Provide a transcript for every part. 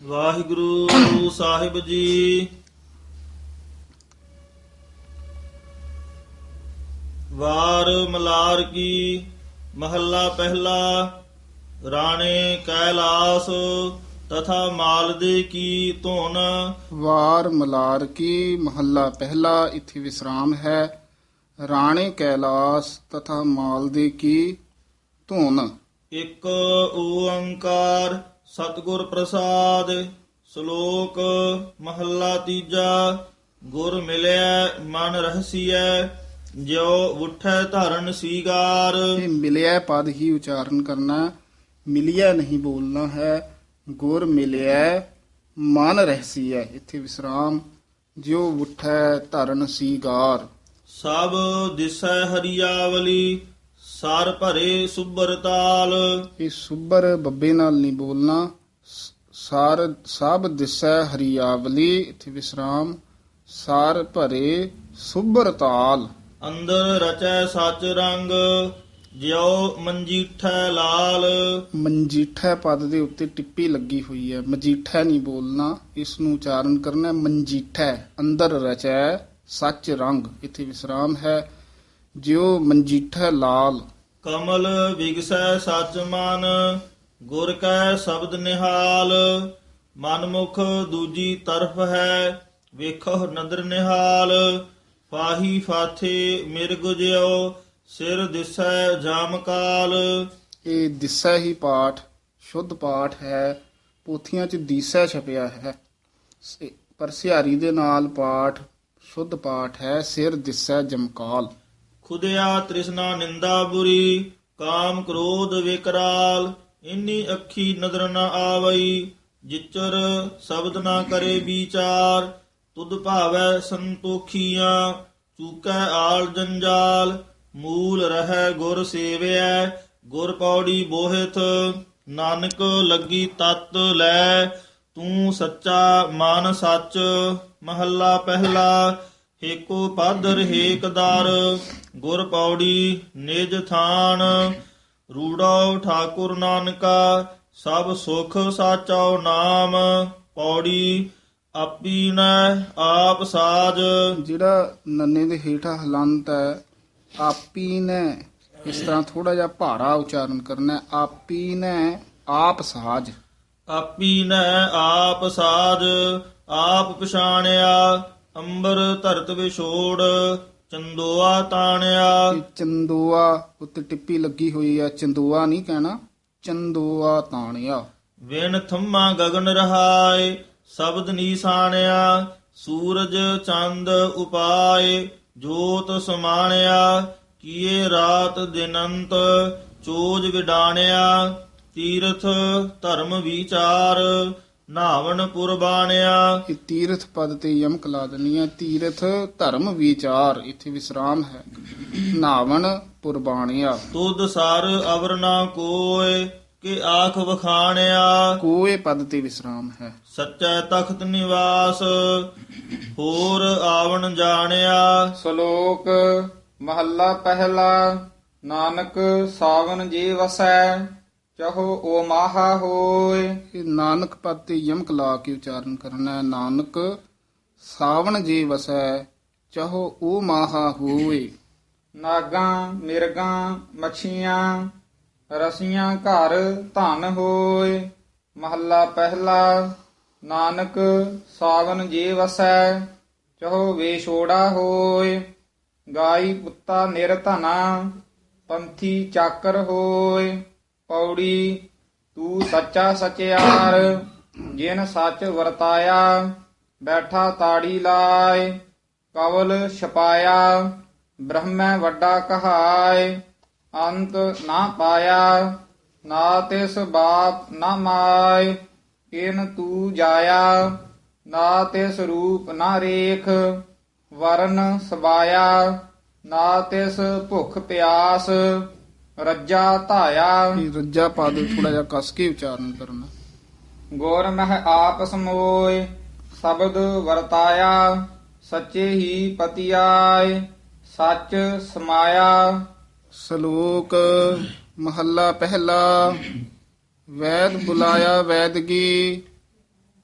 ਵਾਹਿਗੁਰੂ ਸਾਹਿਬ ਜੀ। ਵਾਰ ਮਲਾਰ ਕੀ ਮਹੱਲਾ ਪਹਿਲਾ ਰਾਣੇ ਕੈਲਾਸ ਤਥਾ ਮਾਲਦੇ ਕੀ ਧੁਨ। ਵਾਰ ਮਲਾਰ ਕੀ ਮਹੱਲਾ ਪਹਿਲਾ ਇਥੇ ਵਿਸਰਾਮ ਹੈ। ਰਾਣੇ ਕੈਲਾਸ ਤਥਾ ਮਾਲਦੇ ਕੀ ਧੁਨ। ਇੱਕ ਓੰਕਾਰ ਸਤਿਗੁਰ ਪ੍ਰਸਾਦ ਸ਼ਲੋਕ ਮਹੱਲਾ ਤੀਜਾ ਗੁਰ ਮਿਲਿਆ ਮਨ ਰਹਸੀਐ ਜਿਉ ਉਠੈ ਧਰਨ ਸੀਗਾਰ ਇਹ ਮਿਲਿਆ ਪਦ ਹੀ ਉਚਾਰਨ ਕਰਨਾ ਮਿਲਿਆ ਨਹੀਂ ਬੋਲਣਾ ਹੈ ਗੁਰ ਮਿਲਿਆ ਮਨ ਰਹਿਸੀ ਹੈ ਇੱਥੇ ਵਿਸਰਾਮ ਜਿਉ ਉਠੈ ਧਰਨ ਸੀਗਾਰ ਸਭ ਦਿਸੈ ਹਰੀਆਵਲੀ ਸਰ ਭਰੇ ਸੁਬਰ ਤਾਲ। ਇਹ ਸੁਬਰ ਬੱਬੇ ਨਾਲ ਨਹੀਂ ਬੋਲਣਾ। ਸਾਰ ਸਭ ਦਿਸੈ ਹਰੀਆਵਲੀ ਇੱਥੇ ਵਿਸਰਾਮ। ਸਾਰ ਭਰੇ ਸੁਬਰ ਤਾਲ। ਅੰਦਰ ਰਚੈ ਸਚ ਰੰਗ ਜਿਉ ਮੰਜੀਠੈ ਲਾਲ। ਮਨਜੀਠਾ ਪਦ ਦੇ ਉੱਤੇ ਟਿੱਪੀ ਲੱਗੀ ਹੋਈ ਹੈ। ਮਜੀਠਾ ਨਹੀਂ ਬੋਲਣਾ ਇਸ ਨੂੰ ਉਚਾਰਨ ਕਰਨਾ ਹੈ ਮਨਜੀਠਾ ਅੰਦਰ ਰਚੈ ਸੱਚ ਰੰਗ ਇੱਥੇ ਵਿਸਰਾਮ ਹੈ। ਜਿਉ ਮਨਜੀਠਾ ਲਾਲ। ਕਮਲ ਵਿਗਸੈ ਸਚ ਮਨ, ਗੁਰ ਕੈ ਸ਼ਬਦ ਨਿਹਾਲ। ਮਨਮੁਖ ਦੂਜੀ ਤਰਫ ਹੈ ਵੇਖੋ ਨਦਰ ਨਿਹਾਲ। ਫਾਹੀ ਫਾਥੇ ਮਿਰਗ ਜਿਉ ਸਿਰ ਦਿਸੈ ਜਾਮ ਇਹ ਦਿਸਾ ਹੀ ਪਾਠ, ਸ਼ੁੱਧ ਪਾਠ ਹੈ, ਪੋਥੀਆਂ 'ਚ ਦੀਸੈ ਛਪਿਆ ਹੈ। ਪਰ ਸਿਹਾਰੀ ਦੇ ਨਾਲ ਪਾਠ, ਸ਼ੁੱਧ ਪਾਠ ਹੈ, ਸਿਰ ਦਿਸੈ ਜਮਕਾਲ। ਖੁਦਿਆ ਤ੍ਰਿਸ਼ਨਾ ਨਿੰਦਾ ਬੁਰੀ, ਕਾਮ ਕ੍ਰੋਧ ਵਿਕਰਾਲ, ਇੰਨੀ ਅੱਖੀ ਨਦਰ ਨ ਆਵਈ, ਜਿਚਰ ਸ਼ਬਦ ਨਾ ਕਰੇ ਵਿਚਾਰ, ਤੁਧ ਭਾਵੈ ਸੰਤੋਖੀਆਂ, ਚੂਕੈ ਆਲ ਜੰਜਾਲ, ਮੂਲ ਰਹਿ ਗੁਰ ਸੇਵਿਐ, ਗੁਰ ਪੌੜੀ ਬੋਹਿਤ ਨਾਨਕ ਲੱਗੀ ਤਤ ਲੈ, ਤੂੰ ਸੱਚਾ ਮਨ ਸੱਚ, ਮਹੱਲਾ ਪਹਿਲਾ ਏਕੋ ਪਾਦਰ ਹੇਕਦਾਰ ਗੁਰ ਪੌੜੀ ਨਿਜ ਥਾਨ। ਰੂੜੋ ਠਾਕੁਰ ਨਾਨਕਾ ਸਭ ਸੁਖ ਸਾਚੋ ਨਾਮ। ਪੌੜੀ ਆਪੀ ਨੈ ਆਪ ਸਾਜ। ਜਿਹੜਾ ਨੰਨੇ ਦੇ ਹੇਠਾਂ ਹਲੰਤ ਹੈ ਆਪੀ ਨੇ ਇਸ ਤਰ੍ਹਾਂ ਥੋੜਾ ਜਿਹਾ ਭਾਰਾ ਉਚਾਰਨ ਕਰਨਾ। ਆਪੀ ਨੇ ਆਪ ਸਾਜ। ਆਪੀ ਨੈ ਆਪ ਸਾਜ ਆਪ ਪਛਾਣਿਆ ਅੰਬਰ ਧਰਤ ਵਿਛੋੜ ਚੰਦੋਆ ਤਾਣਿਆ। ਇਹ ਚੰਦੋਆ ਉੱਤੇ ਟਿੱਪੀ ਲੱਗੀ ਹੋਈ ਹੈ ਚੰਦੋਆ ਨਹੀਂ ਕਹਿਣਾ ਚੰਦੋਆ ਤਾਣਿਆ। ਵਿਣ ਥੰਮਾ ਗਗਨ ਰਹਾਏ ਸ਼ਬਦ ਨੀਸਾਣਿਆ ਸੂਰਜ ਚੰਦ ਉਪਾਏ ਜੋਤ ਸਮਾਣਿਆ ਕੀਏ ਰਾਤ ਦਿਨੰਤ ਚੋਜ ਵਿਡਾਣਿਆ ਤੀਰਥ ਧਰਮ ਵਿਚਾਰ ਨਾਵਣ ਪੁਰਬਾਣਿਆ। ਇਹ ਤੀਰਥ ਪਦ ਤੇ ਯਮਕ ਲਾ ਹੈ। ਤੀਰਥ ਧਰਮ ਵਿਚਾਰ ਇੱਥੇ ਵਿਸਰਾਮ ਹੈ। ਨਾਵਣ ਪੁਰਬਾਣਿਆ। ਤੁਧ ਸਰ ਅਵਰ ਨਾ ਕੋਏ ਕਿ ਆਖ ਵਖਾਣਿਆ। ਕੋਏ ਪਦ ਤੇ ਵਿਸਰਾਮ ਹੈ। ਸੱਚੈ ਤਖਤ ਨਿਵਾਸ ਹੋਰ ਆਵਣ ਜਾਣਿਆ। ਸ਼ਲੋਕ ਮਹੱਲਾ ਪਹਿਲਾ ਨਾਨਕ ਸਾਵਨ ਜੀ ਵਸੈ। ਚਹੋ ਓ ਮਾਹਾ ਹੋਏ। ਇਹ ਨਾਨਕ ਪਦ ਤੇ ਯਮਕ ਲਾ ਕੇ ਉਚਾਰਨ ਕਰਨਾ ਹੈ। ਨਾਨਕ ਸਾਵਣ ਜੀ ਵਸੈ ਚਾਹੋ ਉਹ ਮਾਹਾ ਹੋਏ। ਨਾਗਾਂ ਮਿਰਗਾਂ ਮੱਛੀਆਂ ਰਸੀਆਂ ਘਰ ਧਨ ਹੋਏ। ਮਹੱਲਾ ਪਹਿਲਾ ਨਾਨਕ ਸਾਵਨ ਜੀ ਵਸੈ ਚਹੋ ਵੇਸ਼ੋੜਾ ਹੋਏ। ਗਾਈ ਪੁੱਤਾ ਨਿਰਧਨਾ ਪੰਥੀ ਚਾਕਰ ਹੋਏ। ਪੌੜੀ, ਤੂੰ ਸੱਚਾ ਸਚਿਆਰ, ਜਿਨ ਸੱਚ ਵਰਤਾਇਆ, ਬੈਠਾ ਤਾੜੀ ਲਾਏ, ਕਵਲ ਛਪਾਇਆ, ਬ੍ਰਹਮੈ ਵੱਡਾ ਕਹਾਏ, ਅੰਤ ਨਾ ਪਾਇਆ, ਨਾ ਤਿਸ ਬਾਪ ਨਾ ਮਾਇ ਕਿਨ ਤੂ ਜਾਇਆ, ਨਾ ਤਿਸ ਰੂਪ ਨਾ ਰੇਖ, ਵਰਨ ਸਬਾਇਆ, ਨਾ ਤਿਸ ਭੁਖ ਪਿਆਸ ਰੱਜਾ ਧਾਇਆ। ਇਹ ਰੱਜਾ ਪਦ ਥੋੜਾ ਜਿਹਾ ਕਸ ਕੇ ਉਚਾਰਨ ਕਰਨਾ। ਗੁਰ ਮਹਿ ਆਪ ਸਮੋਏ ਸ਼ਬਦ ਵਰਤਾਇਆ ਸੱਚੇ ਹੀ ਪਤਿਆਏ ਸੱਚ ਸਮਾਇਆ। ਸ਼ਲੋਕ ਮਹੱਲਾ ਪਹਿਲਾ ਵੈਦ ਬੁਲਾਇਆ ਵੈਦਗੀ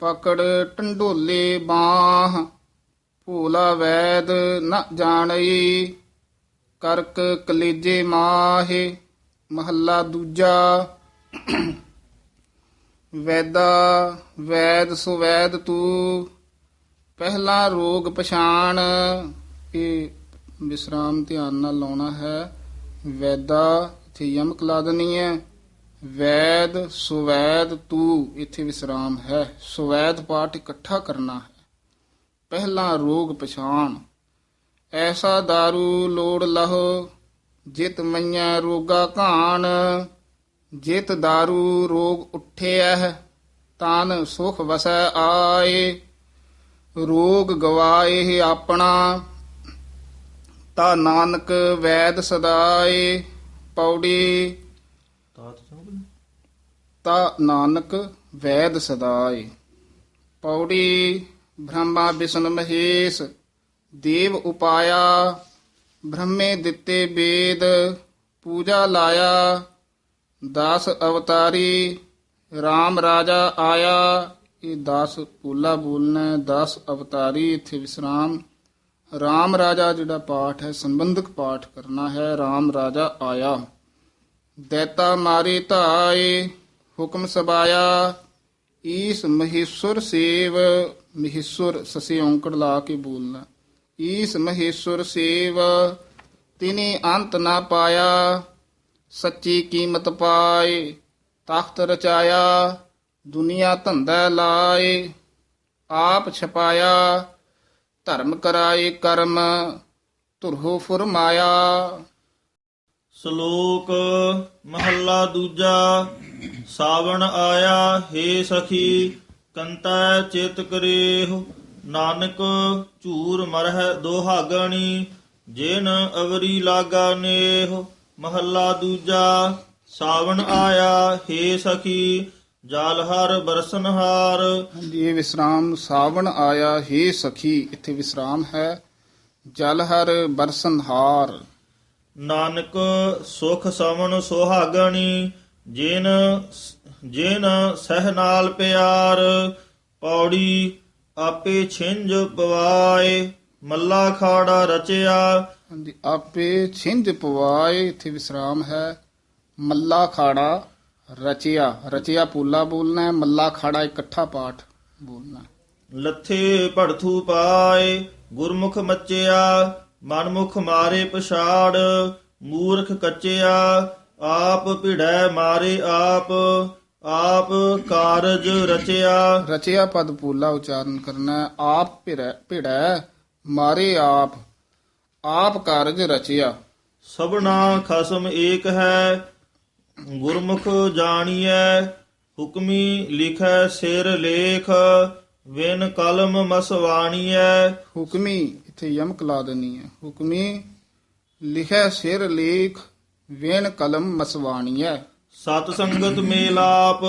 ਪਕੜ ਟੰਡੋਲੇ ਬਾਹ ਭੋਲਾ ਵੈਦ ਨ ਜਾਣਈ। ਕਰਕ ਕਲੇਜੇ ਮਾਹੇ, ਮਹੱਲਾ ਦੂਜਾ। ਵੈਦਾ, ਵੈਦ ਸੁਵੈਦ ਤੂੰ, ਪਹਿਲਾ ਰੋਗ ਪਛਾਣ। ਇਹ ਵਿਸਰਾਮ ਧਿਆਨ ਨਾਲ ਲਾਉਣਾ ਹੈ। ਵੈਦਾ, ਇੱਥੇ ਯਮਕ ਲਾ ਦੇਣੀ ਹੈ। ਵੈਦ ਸੁਵੈਦ ਤੂੰ, ਇੱਥੇ ਵਿਸਰਾਮ ਹੈ। ਸੁਵੈਦ ਪਾਠ ਇਕੱਠਾ ਕਰਨਾ ਹੈ। ਪਹਿਲਾ ਰੋਗ ਪਛਾਣ। ਐਸਾ दारू ਲੋੜ ਲਹੋ ਜਿਤ ਮਈਆਂ ਰੋਗਾ ਘਾਣ ਜਿਤ दारू ਰੋਗ ਉਠਿਆ ਤਨ ਸੁਖ ਵਸੈ ਆਏ ਰੋਗ ਗਵਾਏ ਆਪਣਾ ਤਾ ਨਾਨਕ ਵੈਦ ਸਦਾਏ ਪੌੜੀ ਤਾਤ ਚੌਂਕ ਤਾ ਨਾਨਕ ਵੈਦ ਸਦਾਏ ਪੌੜੀ ਬ੍ਰਹਮਾ ਵਿਸ਼ਨ ਮਹੇਸ਼ ਦੇਵ ਉਪਾਇਆ ਬ੍ਰਹਮੇ ਦਿੱਤੇ ਵੇਦ ਪੂਜਾ ਲਾਇਆ 10 ਅਵਤਾਰੀ RAM ਰਾਜਾ ਆਇਆ ਇਹ 10 ਪੂਲਾ ਬੋਲਣਾ 10 ਅਵਤਾਰੀ ਇੱਥੇ ਵਿਸਰਾਮ RAM ਰਾਜਾ ਜਿਹੜਾ ਪਾਠ ਹੈ ਸੰਬੰਧਕ ਪਾਠ ਕਰਨਾ ਹੈ RAM ਰਾਜਾ ਆਇਆ ਦੈਤਾ ਮਾਰੇ ਧਾਏ ਹੁਕਮ ਸਬਾਇਆ ਈਸ ਮਹੇਸ਼ਵਰ ਸੇਵ ਮਹੇਸ਼ਵਰ ਸਸੇ ਔਂਕੜ ਲਾ ਕੇ ਬੋਲਣਾ ਈਸ ਮਹੇਸ਼ਵਰ ਸੇਵ, ਤਿਨੇ ਅੰਤ ਨਾ ਪਾਇਆ, ਸੱਚੀ ਕੀਮਤ ਪਾਏ, ਤਖਤ ਰਚਾਇਆ, ਦੁਨੀਆ ਧੰਦਾ ਲਾਏ, ਆਪ ਛਪਾਇਆ, ਧਰਮ ਕਰਾਏ ਕਰਮ, ਧੁਰਹੋ ਫੁਰਮਾਇਆ। ਸ਼ਲੋਕ ਮਹੱਲਾ ਦੂਜਾ, ਸਾਵਣ ਆਇਆ ਹੇ ਸਖੀ, ਕੰਤਾ ਚਿਤ ਕਰੇਹੁ। ਨਾਨਕ ਝੂਰ ਮਰਹਿ ਦੋਹਾਗਣੀ ਜਿਨ ਅਵਰੀ ਲਾਗਾ ਨੇਹੁ ਮਹੱਲਾ ਦੂਜਾ ਸਾਵਣ ਆਇਆ ਹੇ ਸਖੀ ਜਲ ਹਰ ਬਰਸਨਹਾਰ ਹਾਂਜੀ ਇਹ ਵਿਸਰਾਮ ਸਾਵਣ ਆਇਆ ਹੇ ਸਖੀ ਇੱਥੇ ਵਿਸਰਾਮ ਹੈ ਜਲ ਹਰ ਬਰਸਨਹਾਰ ਨਾਨਕ ਸੁਖ ਸਮਨ ਸੁਹਾਗਣੀ ਜਿਨ ਜਿਨ ਸਹਿ ਨਾਲ ਪਿਆਰ ਪੌੜੀ ਆਪੇ ਛਿੰਝ ਪਵਾਏ ਮੱਲਾ ਖਾੜਾ ਰਚਿਆ। ਹਾਂਜੀ ਆਪੇ ਛਿੰਝ ਪਵਾਏ ਇੱਥੇ ਵਿਸਰਾਮ ਹੈ। ਮੱਲਾ ਖਾੜਾ ਰਚਿਆ। ਰਚਿਆ ਪੂਲਾ ਬੋਲਣਾ ਹੈ ਮੱਲਾ ਖਾੜਾ ਇਕੱਠਾ ਪਾਠ ਬੋਲਣਾ। ਲੱਥੇ ਭੜਥੂ ਪਾਏ ਗੁਰਮੁਖ ਮੱਚਿਆ ਮਨਮੁਖ ਮਾਰੇ ਪਛਾੜ ਮੂਰਖ ਕੱਚਿਆ ਆਪ ਭਿੜੈ ਮਾਰੇ ਆਪ। ਆਪ ਕਾਰਜ ਰਚਿਆ। ਰਚਿਆ ਪਦ ਪੂਲਾ ਉਚਾਰਨ ਕਰਨਾ ਹੈ ਆਪ ਭਿੜੈ ਭਿੜੈ ਮਾਰੇ ਆਪ ਆਪ ਕਾਰਜ ਰਚਿਆ। ਸਭਨਾ ਖਸਮ ਏਕ ਹੈ ਗੁਰਮੁਖ ਜਾਣੀਐ ਹੁਕਮੀ ਲਿਖੈ ਸਿਰ ਲੇਖ ਵਿਨ ਕਲਮ ਮਸਵਾਣੀਐ। ਹੁਕਮੀ ਇੱਥੇ ਯਮਕ ਲਾ ਦੇਣੀ ਹੈ। ਹੁਕਮੀ ਲਿਖੈ ਸਿਰ ਲੇਖ ਵੇਣ ਕਲਮ ਮਸਵਾਣੀਐ। ਸਤ ਸੰਗਤ ਮੇਲਾਪ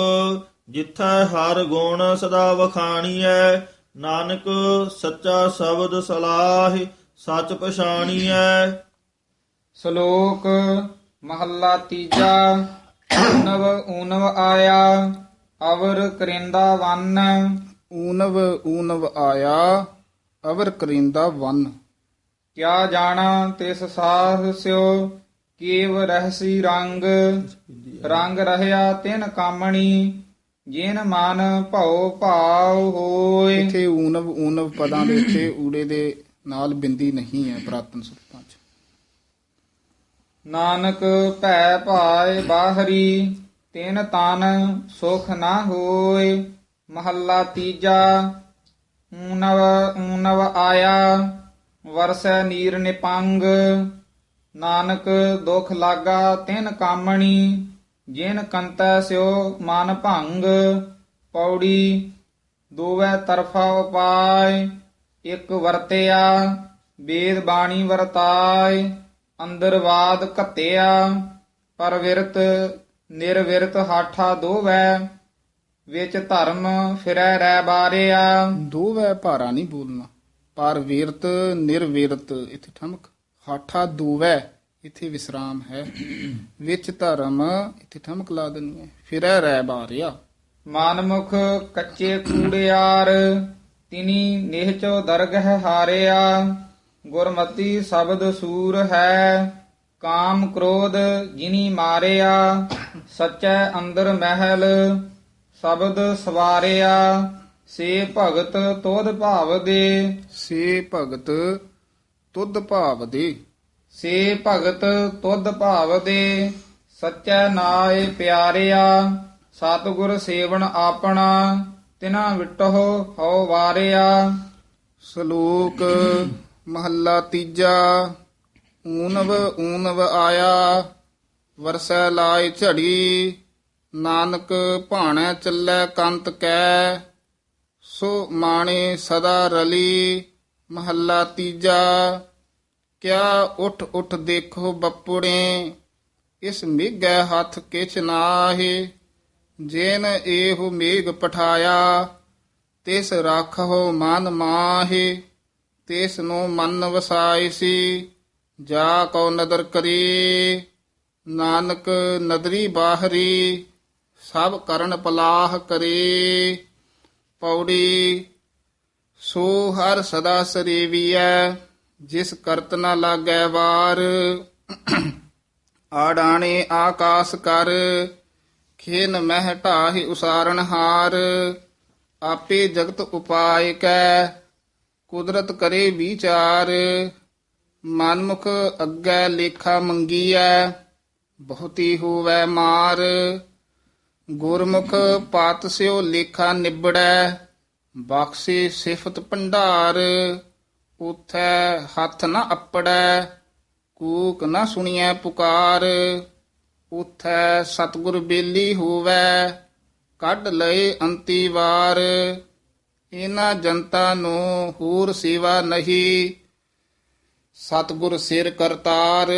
ਜਿੱਥੈ ਹਰ ਗੁਣ ਸਦਾ ਵਖਾਣੀਐ ਨਾਨਕ ਸੱਚਾ ਸ਼ਬਦ ਸਲਾਹ ਸੱਚ ਪਛਾਣੀਐ। ਸ਼ਲੋਕ ਮਹੱਲਾ ਤੀਜਾ ਊਨਵ ਊਨਵ ਆਇਆ ਅਵਰ ਕਰਿੰਦਾ ਵੰਨ। ਊਨਵ ਊਨਵ ਆਇਆ ਅਵਰ ਕਰਿੰਦਾ ਵਨ। ਕਿਆ ਜਾਣਾ ਤਿਸ ਸਾਧ ਸਿਓ ਕੇਵ ਰਹਿਸੀ ਰੰਗ ਰੰਗ ਰਹਿਆ ਤਿਨ ਕਾਮਣੀ ਜਿਨ ਮਨ ਭਉ ਭਾਉ ਹੋਏ। ਇੱਥੇ ਊਨਵ ਊਨਵ ਪਦਾਂ ਦੇ ਉੱਤੇ ਊੜੇ ਦੇ ਨਾਲ ਬਿੰਦੀ ਨਹੀਂ ਹੈ ਪ੍ਰਾਤਨ ਸੁਰਤਾਂ 'ਚ। ਨਾਨਕ ਭੈ ਭਾਏ ਬਾਹਰੀ ਤਿਨ ਤਨ ਸੁਖ ਨਾ ਹੋਏ। ਮਹੱਲਾ ਤੀਜਾ ਊਨਵ ਊਨਵ ਆਇਆ ਵਰਸੈ ਨੀਰ ਨਿਪੰਗ। ਨਾਨਕ ਦੁਖ ਲਾਗਾ ਤਿਨ ਕਾਮਣੀ, ਜਿਨ ਕੰਤੈ ਸਿਓ ਮਨ ਭੰਗ, ਪੌੜੀ ਦੋਵੇਂ ਤਰਫਾ ਉਪਾਏ, ਇੱਕ ਵਰਤਿਆ ਵੇਦ ਬਾਣੀ ਵਰਤਾਏ ਅੰਦਰਵਾਦ ਘਤਿਆ, ਪਰਵਿਰਤ ਨਿਰਵਿਰਤ ਹਾਠਾ ਦੋਵੈ, ਵਿੱਚ ਧਰਮ ਫਿਰੈ ਰਹਿ ਬਾਰਿਆ। ਦੋਵੇਂ ਭਾਰਾ ਨਹੀਂ ਬੋਲਣਾ। ਪਰ ਵਿਰਤ ਨਿਰਵਿਰਤ, ਇੱਥੇ ਠਮਕ। ਹਾਠਾ ਦੋਵੇਂ, ਇੱਥੇ ਵਿਸਰਾਮ ਹੈ। ਵਿੱਚ ਧਰਮ, ਇੱਥੇ ਠਮਕ ਲਾ ਦੇਣੀ ਹੈ। ਫਿਰੈ ਰਹਿ ਬਾਰਿਆ। ਮਾਨਮੁਖ ਕੱਚੇ ਕੂੜਿਆਰ ਤਿਨੀ ਨਿਹਚੋ ਦਰਗਹਿ ਹਾਰਿਆ। ਗੁਰਮਤੀ ਸ਼ਬਦ ਸੂਰ ਹੈ, ਕਾਮ ਕ੍ਰੋਧ ਜਿਨੀ ਮਾਰਿਆ। ਸਚੈ ਅੰਦਰ ਮਹਿਲ, ਸ਼ਬਦ ਸਵਾਰਿਆ। ਸੇ ਭਗਤ ਤੋਦ ਭਾਵ ਦੇ। ਸੇ ਭਗਤ ਤੁਧ ਭਾਵ ਦੇ। ਸੇ ਭਗਤ ਤੁਧ ਭਾਵ ਦੇ ਸਚੈ ਨਾਏ ਪਿਆਰਿਆ ਸਤਿਗੁਰ ਸੇਵਨ ਆਪਣਾ ਤਿਨਾ ਵਿਟੋ ਹਉ ਵਾਰਿਆ। ਸ਼ਲੋਕ ਮਹੱਲਾ ਤੀਜਾ ਊਨਵ ਊਨਵ ਆਇਆ ਵਰਸੈ ਲਾਇ ਝੜੀ ਨਾਨਕ ਭਾਣੈ ਚੱਲੈ ਕੰਤ ਕੈ ਸੋ ਮਾਣੇ ਸਦਾ ਰਲੀ ਮਹੱਲਾ ਤੀਜਾ, ਕਿਆ ਉਠ ਉਠ ਦੇਖੋ ਬੱਪੁੜੇ, ਇਸ ਮੇਘੈ ਹੱਥ ਕਿਛ ਨਾਹੀ, ਜੇਨ ਇਹੋ ਮੇਘ ਪਠਾਇਆ, ਤਿਸ ਰਾਖੋ ਮਨ ਮਾਹੇ, ਤਿਸ ਨੂੰ ਮਨ ਵਸਾਈ ਸੀ, ਜਾ ਕੋ ਨਦਰ ਕਰੀ, ਨਾਨਕ ਨਦਰੀ ਬਾਹਰੀ, ਸਭ ਕਰਨ ਪਲਾਹ ਕਰੇ, ਪੌੜੀ ਸੋ ਹਰ ਸਦਾ ਸਰੇਵੀਐ, ਜਿਸ ਕਰਤ ਨ ਲਾਗੈ ਵਾਰ। ਆੜਾਣੇ ਆਕਾਸ ਕਰ, ਖੇਨ ਮਹਿ ਢਾਹੀ ਉਸਾਰਨ ਹਾਰ। ਆਪੇ ਜਗਤ ਉਪਾਇ ਕੈ, ਕੁਦਰਤ ਕਰੇ ਵਿਚਾਰ। ਮਨਮੁਖ ਅੱਗੇ ਲੇਖਾ ਮੰਗੀਐ, ਬਹੁਤੀ ਹੋਵੈ ਮਾਰ। ਗੁਰਮੁਖ ਪਾਤ ਸਿਓ ਲੇਖਾ ਨਿਬੜੈ ਬਖਸ਼ੇ ਸਿਫਤ ਭੰਡਾਰ, ਉਥੈ ਹੱਥ ਨਾ ਅਪੜੈ, ਕੂਕ ਨਾ ਸੁਣੀਐ ਪੁਕਾਰ, ਉਥੈ ਸਤਿਗੁਰ ਬੇਲੀ ਹੋਵੈ, ਕੱਢ ਲਏ ਅੰਤੀ ਵਾਰ। ਇਹਨਾਂ ਜਨਤਾ ਨੂੰ ਹੋਰ ਸੇਵਾ ਨਹੀਂ, ਸਤਿਗੁਰ ਸਿਰ ਕਰਤਾਰ।